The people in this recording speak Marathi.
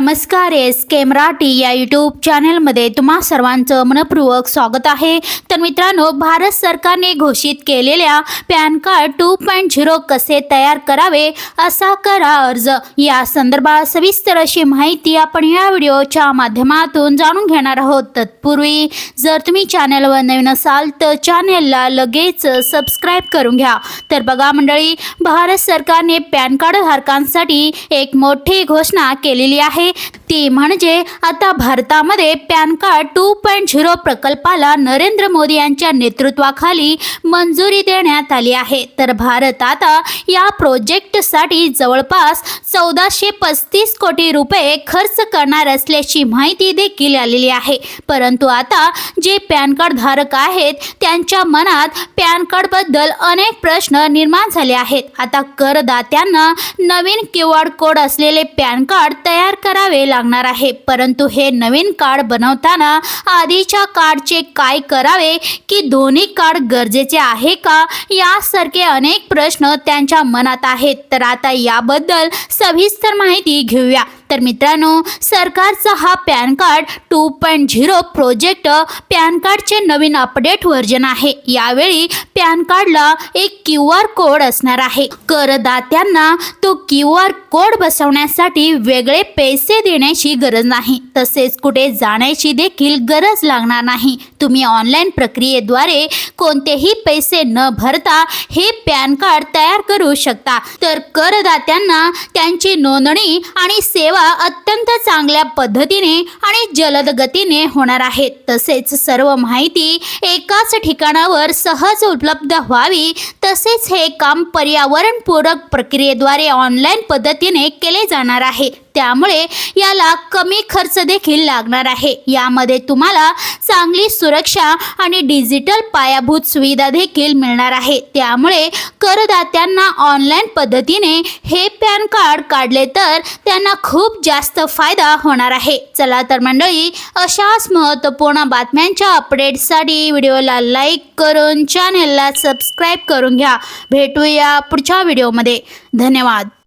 नमस्कार एस के मराठी या यूट्यूब चॅनलमध्ये तुम्हा सर्वांचं मनपूर्वक स्वागत आहे. तर मित्रांनो भारत सरकारने घोषित केलेल्या PAN card two point zero कसे तयार करावे असा करा अर्ज. या संदर्भात सविस्तर अशी माहिती आपण या व्हिडिओच्या माध्यमातून जाणून घेणार आहोत. तत्पूर्वी जर तुम्ही चॅनलवर नवीन असाल तर चॅनेलला लगेच सबस्क्राईब करून घ्या. तर बघा मंडळी भारत सरकारने पॅन कार्ड धारकांसाठी एक मोठी घोषणा केलेली आहे. ते म्हणजे आता भारतामध्ये PAN card two point zero प्रकल्पाला नरेंद्र मोदी यांच्या नेतृत्वाखाली मंजुरी देण्यात आली आहे. तर भारत आता या प्रोजेक्टसाठी जवळपास चौदाशे पस्तीस कोटी रुपये खर्च करणार असल्याची माहिती देखील आलेली आहे. परंतु आता जे पॅन कार्ड धारक आहेत त्यांच्या मनात पॅन कार्डबद्दल अनेक प्रश्न निर्माण झाले आहेत. आता करदात्यांना नवीन क्यू आर कोड असलेले पॅन कार्ड तयार करावे लागणार आहे. परंतु हे नवीन कार्ड बनवताना आधीच्या कार्डचे काय करावे? की दोन्ही कार्ड गरजेचे आहे का? यासारखे अनेक प्रश्न त्यांच्या मनात आहेत. तर आता याबद्दल सविस्तर माहिती घेऊया. तर मित्रांनो सरकारचा हा PAN card two point zero project PAN कार्डचे नवीन अपडेट व्हर्जन आहे. यावेळी पॅन कार्डला एक क्यू आर कोड असणार आहे. करदात्यांना तो क्यू आर कोड बसवण्यासाठी वेगळे पैसे देण्याची गरज नाही. तसेच कुठे जाण्याची देखील गरज लागणार नाही. तुम्ही ऑनलाईन प्रक्रियेद्वारे कोणतेही पैसे न भरता हे पॅन कार्ड तयार करू शकता. तर करदात्यांना त्यांची नोंदणी आणि सेवा अत्यंत चांगल्या पद्धतीने आणि जलद गतीने होणार आहे. तसेच सर्व माहिती एकाच ठिकाणावर सहज उपलब्ध व्हावी तसेच हे काम पर्यावरणपूरक प्रक्रियेद्वारे ऑनलाईन पद्धतीने केले जाणार आहे. त्यामुळे याला कमी खर्च देखील लागणार आहे. यामध्ये तुम्हाला चांगली सुरक्षा आणि डिजिटल पायाभूत सुविधा देखील मिळणार आहे. त्यामुळे करदात्यांना ऑनलाईन पद्धतीने हे पॅन कार्ड काढले तर त्यांना खूप जास्त फायदा होणार आहे. चला तर मंडळी अशाच महत्त्वपूर्ण बातम्यांच्या अपडेटसाठी व्हिडिओला लाईक करून चॅनेलला सबस्क्राईब करून घ्या. भेटूया पुढच्या व्हिडिओमध्ये. धन्यवाद.